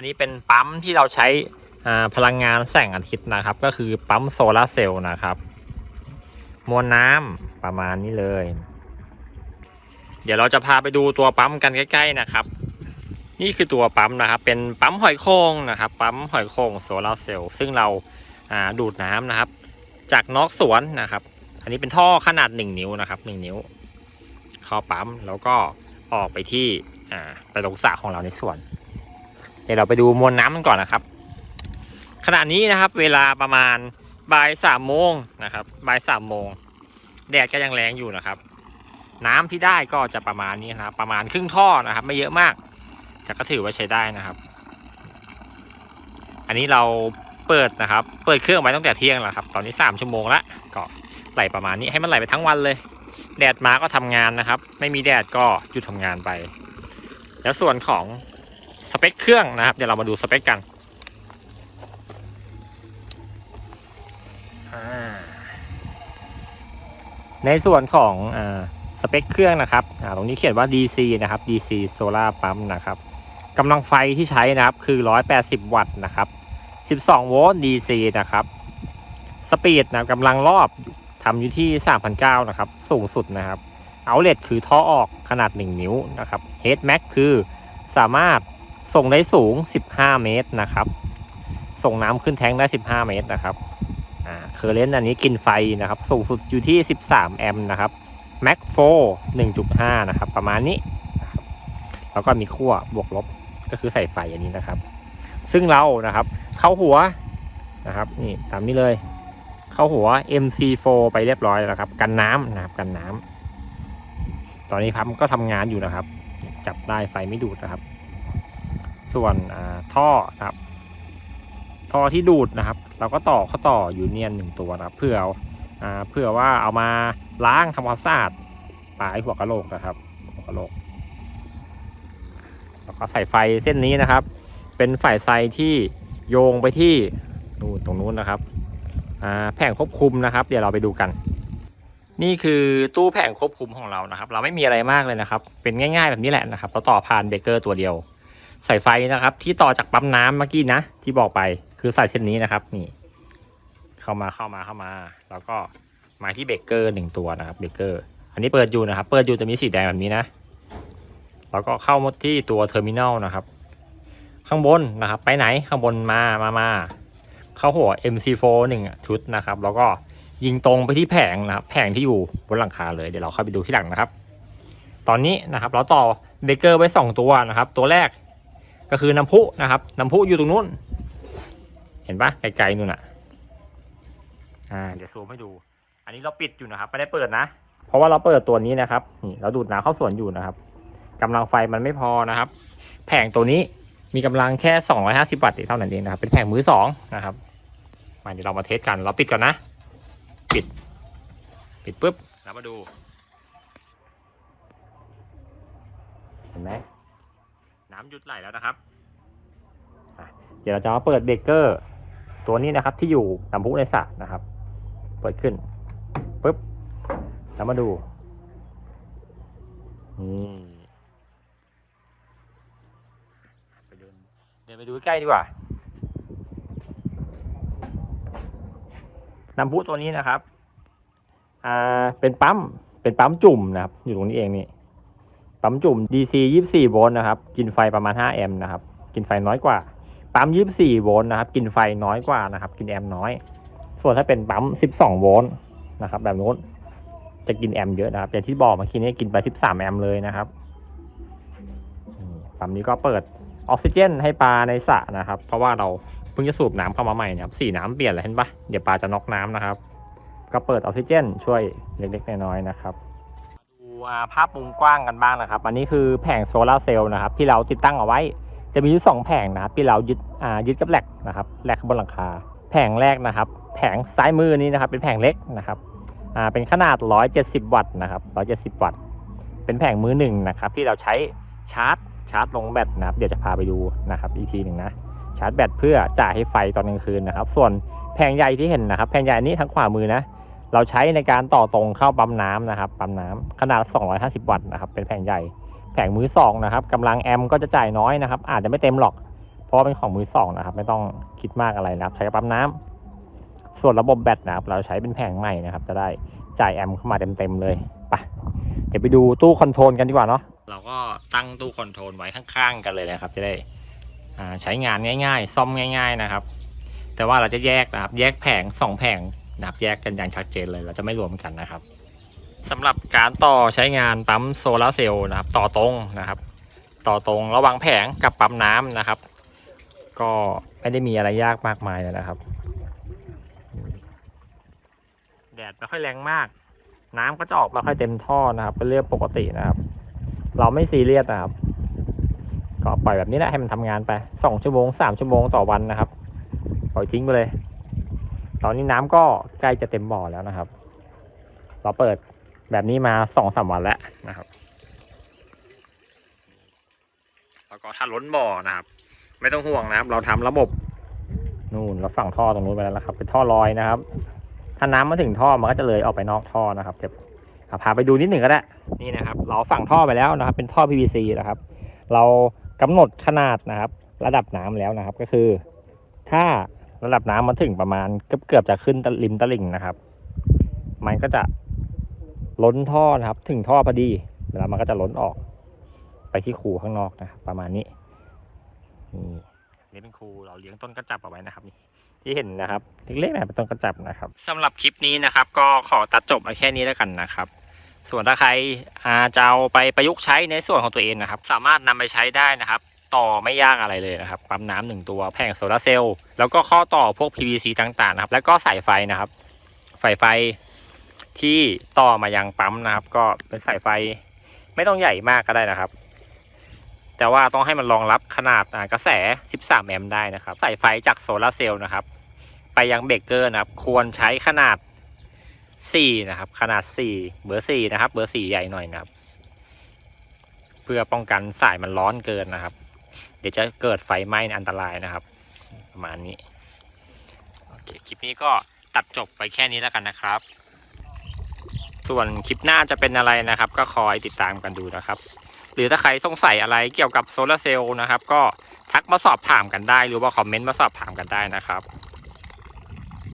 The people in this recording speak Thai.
ันนี้เป็นปั๊มที่เราใช้พลังงานแสงอาทิตย์นะครับ ก็คือปั๊มโซลาร์เซลล์นะครับ มวลน้ำประมาณนี้เลย เดี๋ยวเราจะพาไปดูตัวปั๊มกันใกล้ ๆนะครับ นี่คือตัวปั๊มนะครับ เป็นปั๊มหอยโข่งนะครับ ปั๊มหอยโข่งโซลาร์เซลล์ซึ่งเราดูดน้ำนะครับ จากนอกสวนนะครับ อันนี้เป็นท่อขนาด 1 นิ้วนะครับ 1 นิ้วเข้าปั๊มแล้วก็ออกไปที่ไปลงสระของเราในสวน เดี๋ยวเราไปดูมวลน้ำกันก่อนนะครับ ขณะนี้นะครับเวลาประมาณบ่ายสามโมงนะครับบ่ายสามโมงแดดก็ยังแรงอยู่นะครับ น้ำที่ได้ก็จะประมาณนี้นะครับประมาณครึ่งท่อนะครับ ไม่เยอะมากแต่ก็ถือว่าใช้ได้นะครับ อันนี้เราเปิดนะครับ เปิดเครื่องไว้ตั้งแต่เที่ยงแล้วครับ ตอนนี้สามชั่วโมงละก็ไหลประมาณนี้ให้มันไหลไปทั้งวันเลย แดดมาก็ทำงานนะครับ ไม่มีแดดก็หยุดทำงานไป แล้วส่วนของ สเปคเครื่องนะครับ เดี๋ยวเรามาดูสเปคกันในส่วนของอสเปคเครื่องนะครับตรงนี้เขียนว่า DC นะครับ DC Solar Pump นะครับกำลังไฟที่ใช้นะครับคือ 180 วัตต์นะครับ 12 โวลต์ DC นะครับ สปีดนะกำลังรอบทำอยู่ที่3,900นะครับ สูงสุดนะครับเอาเล t คือท่อออกขนาด 1 นิ้วนะครับ Head Max คือสามารถ ส่งได้สูง 15 เมตรนะครับ ส่งน้ำขึ้นแทงได้ 15 เมตรนะครับเคอร์เรนต์อันนี้กินไฟนะครับ สูงสุดอยู่ที่ 13 แอมป์นะครับ Max 4 1.5 นะครับ ประมาณนี้นะแล้วก็มีขั้วบวกลบก็คือใส่ไฟอันนี้นะครับ ซึ่งเรานะครับ เข้าหัวนะครับ นี่ตามนี้เลย เข้าหัว MC4 ไปเรียบร้อยแล้วครับ กันน้ำนะครับกันน้ำตอนนี้พัมก็ทำงานอยู่นะครับ จับได้ไฟไม่ดูดนะครับ ส่วนท่อนะครับ ท่อที่ดูดนะครับ เราก็ต่อเข้าต่ออยู่เนียนหนึ่งตัวนะครับ เพื่อเพื่อว่าเอามาล้างทำความสะอาดปลายหัวกะโหลกนะครับหัวกะโหลกแล้วก็ใส่ไฟเส้นนี้นะครับ เป็นไฟไซที่โยงไปที่นู่นตรงนู้นนะครับแผงควบคุมนะครับ เดี๋ยวเราไปดูกัน นี่คือตู้แผงควบคุมของเรานะครับ เราไม่มีอะไรมากเลยนะครับ เป็นง่าย ๆ แบบนี้แหละนะครับเราต่อผ่านเบรกเกอร์ตัวเดียว สายไฟนะครับ ที่ต่อจากปั๊มน้ำเมื่อกี้นะที่บอกไปคือสายเส้นนี้นะครับ นี่ เข้ามาเข้ามาเข้ามา แล้วก็มาที่เบรกเกอร์หนึ่งตัวนะครับเบรกเกอร์อันนี้เปิดอยู่นะครับ เปิดอยู่จะมีสีแดงแบบนี้นะแล้วก็เข้ามาที่ตัวเทอร์มินอลนะครับ ข้างบนนะครับ ไปไหนข้างบนมามามาเข้าหัว MC4 หนึ่งชุดนะครับ แล้วก็ยิงตรงไปที่แผงนะครับ แผงที่อยู่บนหลังคาเลยเดี๋ยวเราเข้าไปดูที่หลังนะครับ ตอนนี้นะครับ เราต่อเบกเกอร์ไว้สองตัวนะครับ ตัวแรก ก็คือน้ำพุนะครับน้ำพุอยู่ตรงนู้น เห็นปะไกลๆนู่นอะอ่าเดี๋ยวซูมให้ดู อันนี้เราปิดอยู่นะครับไม่ได้เปิดนะเพราะว่าเราเปิดตัวนี้นะครับนี่เราดูดน้ำเข้าสวนอยู่นะครับกำลังไฟมันไม่พอนะครับ แผงตัวนี้มีกำลังแค่250วัตต์เท่านั้นเองนะครับ เป็นแผงมือสองนะครับมาเดี๋ยวเรามาเทสกันเราปิดก่อนนะ ปิด ปิดปุ๊บแล้วมาดู เห็นไหม น้ำหยุดไหลแล้วนะครับ เดี๋ยวเราจะมาเปิดเบรกเกอร์ตัวนี้นะครับที่อยู่น้ำพุในสระนะครับ เปิดขึ้นปุ๊บแล้วมาดูนี่ไปเดินเดินไปดูใกล้ดีกว่าน้ำพุตัวนี้นะครับ อ่า เป็นปั๊ม เป็นปั๊มจุ่มนะครับ อยู่ตรงนี้เองนี่ ปั๊มจุ่ม DC 24 โวลต์นะครับ กินไฟประมาณ 5 แอมป์นะครับ กินไฟน้อยกว่า ปั๊ม 24 โวลต์นะครับ กินไฟน้อยกว่านะครับ กินแอมป์น้อย ส่วนถ้าเป็นปั๊ม 12 โวลต์นะครับ แบบนู้น จะกินแอมป์เยอะนะครับ อย่างที่บอกเมื่อกี้นี้กินไป 13 แอมป์เลยนะครับ ปั๊มนี้ก็เปิดออกซิเจนให้ปลาในสระนะครับ เพราะว่าเราเพิ่งจะสูบน้ำเข้ามาใหม่นะครับ สีน้ำเปลี่ยนแล้วเห็นปะเดี๋ยวปลาจะน็อกน้ำนะครับ ก็เปิดออกซิเจนช่วยเล็กๆน้อยๆนะครับ ภาพมุมกว้างกันบ้างนะครับอันนี้คือแผงโซลาเซลล์นะครับที่เราติดตั้งเอาไว้ จะมีอยู่สองแผงนะครับที่เรายึดยึดกับแหลกนะครับแหลกบนหลังคา แผงแรกนะครับ แผงซ้ายมือนี้นะครับ เป็นแผงเล็กนะครับเป็นขนาด 170 วัตต์นะครับ170 วัตต์ เป็นแผงมือหนึ่งนะครับ ที่เราใช้ชาร์จชาร์จลงแบตนะครับ เดี๋ยวจะพาไปดูนะครับอีกทีหนึ่งนะชาร์จแบตเพื่อจ่ายให้ไฟตอนกลางคืนนะครับ ส่วนแผงใหญ่ที่เห็นนะครับ แผงใหญ่นี้ทางขวามือนะ เราใช้ในการต่อตรงเข้าปั๊มน้ำนะครับปั๊มน้ำขนาด 250 วัตต์นะครับ เป็นแผงใหญ่ แผงมือสองนะครับกำลังแอมป์ก็จะจ่ายน้อยนะครับ อาจจะไม่เต็มหรอก เพราะเป็นของมือสองนะครับ ไม่ต้องคิดมากอะไรนะครับ ใช้กับปั๊มน้ำส่วนระบบแบตนะครับ เราใช้เป็นแผงใหม่นะครับ จะได้จ่ายแอมป์เข้ามาเต็มๆเลยไปเดี๋ยวไปดูตู้คอนโทรลกันดีกว่าเนาะเราก็ตั้งตู้คอนโทรลไว้ข้างๆกันเลยนะครับ จะได้ใช้งานง่าย ๆ ซ่อมง่าย ๆนะครับ แต่ว่าเราจะแยกนะครับ แยกแผงสองแผง นะครับแยกกันอย่างชัดเจนเลยเราจะไม่รวมกันนะครับสำหรับการต่อใช้งานปั๊มโซลาร์เซลล์นะครับ ต่อตรงนะครับ ต่อตรงระหว่างแผงกับปั๊มน้ำนะครับ ก็ไม่ได้มีอะไรยากมากมายเลยนะครับ แดดไม่ค่อยแรงมาก น้ำก็จะออกไม่ค่อยเต็มท่อนะครับเป็นเรื่องปกตินะครับ เราไม่ซีเรียสนะครับก็ปล่อยแบบนี้แหละให้มันทำงานไปสองชั่วโมงสามชั่วโมงต่อวันนะครับ ปล่อยทิ้งไปเลย ตอนนี้น้ำก็ใกล้จะเต็มบ่อแล้วนะครับ เราเปิดแบบนี้มาสองสามวันแล้วนะครับ แล้วก็ถ้าล้นบ่อนะครับ ไม่ต้องห่วงนะครับ เราทำระบบนู่นเราฝั่งท่อตรงนู้นไปแล้วนะครับ เป็นท่อลอยนะครับ ถ้าน้ำมาถึงท่อมันก็จะเลยออกไปนอกท่อนะครับเดี๋ยวพาไปดูนิดหนึ่งก็ได้นี่นะครับ เราฝั่งท่อไปแล้วนะครับ เป็นท่อ PVC นะครับ เรากำหนดขนาดนะครับ ระดับน้ำแล้วนะครับ ก็คือ ถ้า ระดับน้ำมาถึงประมาณเกือบเกือบจะขึ้นริมตลิ่งนะครับ มันก็จะล้นท่อนะครับ ถึงท่อพอดีแล้วมันก็จะล้นออก ไปที่คูข้างนอกนะครับประมาณนี้นี่นี่เป็นคูเราเลี้ยงต้นกระจับเอาไว้นะครับนี่ที่เห็นนะครับเล็กๆนะเป็นต้นกระจับนะครับสำหรับคลิปนี้นะครับ ก็ขอตัดจบเอาแค่นี้แล้วกันนะครับ ส่วนถ้าใครอาจะเอาไปประยุกต์ใช้ในส่วนของตัวเองนะครับ สามารถนำไปใช้ได้นะครับ ต่อไม่ยากอะไรเลยนะครับปั๊มน้ำหนึ่งตัวแผงโซลาร์เซลล์แล้วก็ข้อต่อพวก PVC ต่างๆนะครับแล้วก็สายไฟนะครับสายไฟที่ต่อมายังปั๊มนะครับ ก็เป็นสายไฟไม่ต้องใหญ่มากก็ได้นะครับ แต่ว่าต้องให้มันรองรับขนาดกระแส 13 แอมป์ได้นะครับสายไฟจากโซลาร์เซลล์นะครับ ไปยังเบรกเกอร์นะครับ ควรใช้ขนาด 4 นะครับ ขนาด 4 เบอร์ 4 นะครับ เบอร์ 4 ใหญ่หน่อยนะครับ เพื่อป้องกันสายมันร้อนเกินนะครับ เดี๋ยวจะเกิดไฟไหม้อันตรายนะครับ ประมาณนี้โอเคคลิปนี้ก็ตัดจบไปแค่นี้แล้วกันนะครับ ส่วนคลิปหน้าจะเป็นอะไรนะครับ ก็คอยติดตามกันดูนะครับ หรือถ้าใครสงสัยอะไรเกี่ยวกับโซลาร์เซลล์นะครับ ก็ทักมาสอบถามกันได้ หรือว่าคอมเมนต์มาสอบถามกันได้นะครับ